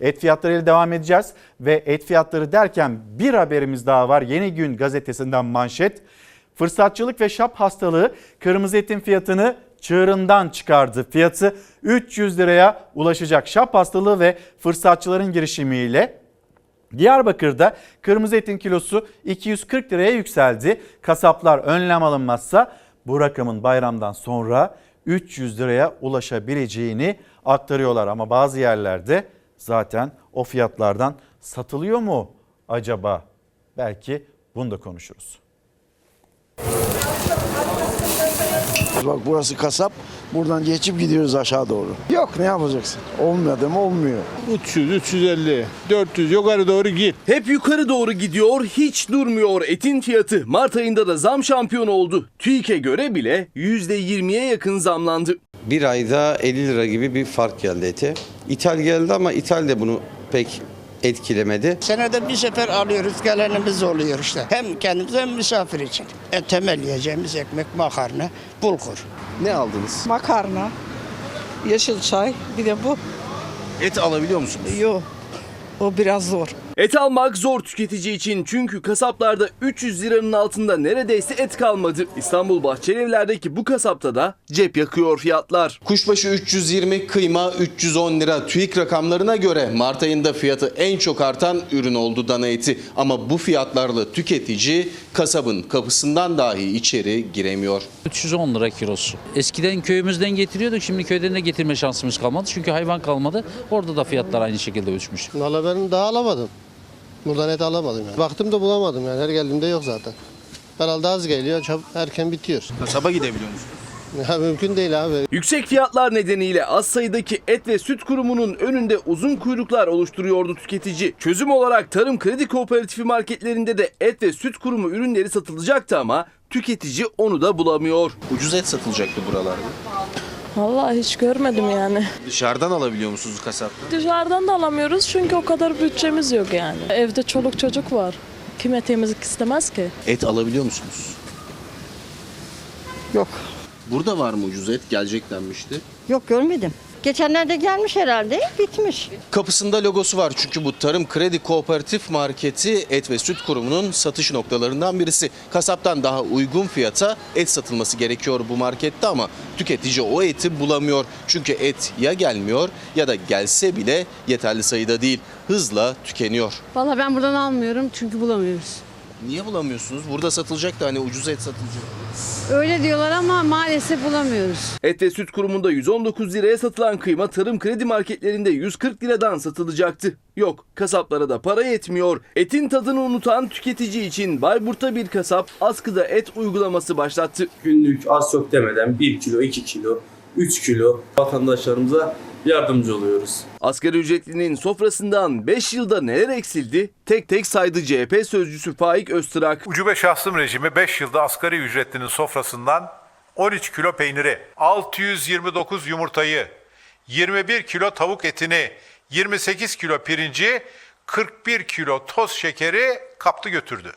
Et fiyatlarıyla devam edeceğiz ve et fiyatları derken bir haberimiz daha var. Yeni Gün gazetesinden manşet. Fırsatçılık ve şap hastalığı kırmızı etin fiyatını çığırından çıkardı. Fiyatı 300 liraya ulaşacak şap hastalığı ve fırsatçıların girişimiyle Diyarbakır'da kırmızı etin kilosu 240 liraya yükseldi. Kasaplar önlem alınmazsa bu rakamın bayramdan sonra 300 liraya ulaşabileceğini aktarıyorlar. Ama bazı yerlerde zaten o fiyatlardan satılıyor mu acaba? Belki bunu da konuşuruz. Bak burası kasap. Buradan geçip gidiyoruz aşağı doğru. Yok ne yapacaksın? Olmuyor değil mi? Olmuyor. 300, 350, 400 yukarı doğru git. Hep yukarı doğru gidiyor, hiç durmuyor. Etin fiyatı Mart ayında da zam şampiyonu oldu. TÜİK'e göre bile %20'ye yakın zamlandı. Bir ayda 50 lira gibi bir fark geldi ete. İthal geldi ama ithal de bunu pek etkilemedi. Senede bir sefer alıyoruz gelenimiz oluyor işte. Hem kendimize hem misafir için. E, temel yiyeceğimiz ekmek, makarna, bulgur. Ne aldınız? Makarna, yeşil çay, bir de bu. Et alabiliyor musunuz? Yok, o biraz zor. Et almak zor tüketici için çünkü kasaplarda 300 liranın altında neredeyse et kalmadı. İstanbul Bahçelievler'deki bu kasapta da cep yakıyor fiyatlar. Kuşbaşı 320, kıyma 310 lira. TÜİK rakamlarına göre Mart ayında fiyatı en çok artan ürün oldu dana eti. Ama bu fiyatlarla tüketici kasabın kapısından dahi içeri giremiyor. 310 lira kilosu. Eskiden köyümüzden getiriyorduk. Şimdi köyden de getirme şansımız kalmadı. Çünkü hayvan kalmadı. Orada da fiyatlar aynı şekilde uçmuş. Valla ben daha alamadım. Buradan et alamadım yani. Baktım da bulamadım yani her geldiğimde yok zaten. Herhalde az geliyor, çab erken bitiyor. Kasaba gidebiliyor musunuz? Ya mümkün değil abi. Yüksek fiyatlar nedeniyle az sayıdaki et ve süt kurumunun önünde uzun kuyruklar oluşturuyordu tüketici. Çözüm olarak Tarım Kredi Kooperatifi marketlerinde de et ve süt kurumu ürünleri satılacaktı ama tüketici onu da bulamıyor. Ucuz et satılacaktı buralarda. Vallahi hiç görmedim yani. Dışarıdan alabiliyor musunuz kasapta? Dışarıdan da alamıyoruz çünkü o kadar bütçemiz yok yani. Evde çoluk çocuk var. Kime temizlik istemez ki? Et alabiliyor musunuz? Yok, Burada var mı ucuz et? Gelecek denmişti. yok görmedim. Geçenlerde gelmiş herhalde, bitmiş. Kapısında logosu var çünkü bu Tarım Kredi Kooperatif Marketi Et ve Süt Kurumu'nun satış noktalarından birisi. Kasaptan daha uygun fiyata et satılması gerekiyor bu markette ama tüketici o eti bulamıyor. Çünkü et ya gelmiyor ya da gelse bile yeterli sayıda değil. Hızla tükeniyor. Vallahi ben buradan almıyorum çünkü bulamıyoruz. Niye bulamıyorsunuz? Burada satılacak da hani ucuz et satılacak. Öyle diyorlar ama maalesef bulamıyoruz. Et ve süt kurumunda 119 liraya satılan kıyma tarım kredi marketlerinde 140 liradan satılacaktı. Yok kasaplara da para yetmiyor. Etin tadını unutan tüketici için Bayburt'ta bir kasap askıda et uygulaması başlattı. günlük az çok demeden 1 kilo, 2 kilo, 3 kilo vatandaşlarımıza yardımcı oluyoruz. Asgari ücretlinin sofrasından 5 yılda neler eksildi? Tek tek saydı CHP sözcüsü Faik Öztrak. Ucube şahsım rejimi 5 yılda asgari ücretlinin sofrasından 13 kilo peyniri, 629 yumurtayı, 21 kilo tavuk etini, 28 kilo pirinci, 41 kilo toz şekeri kaptı götürdü.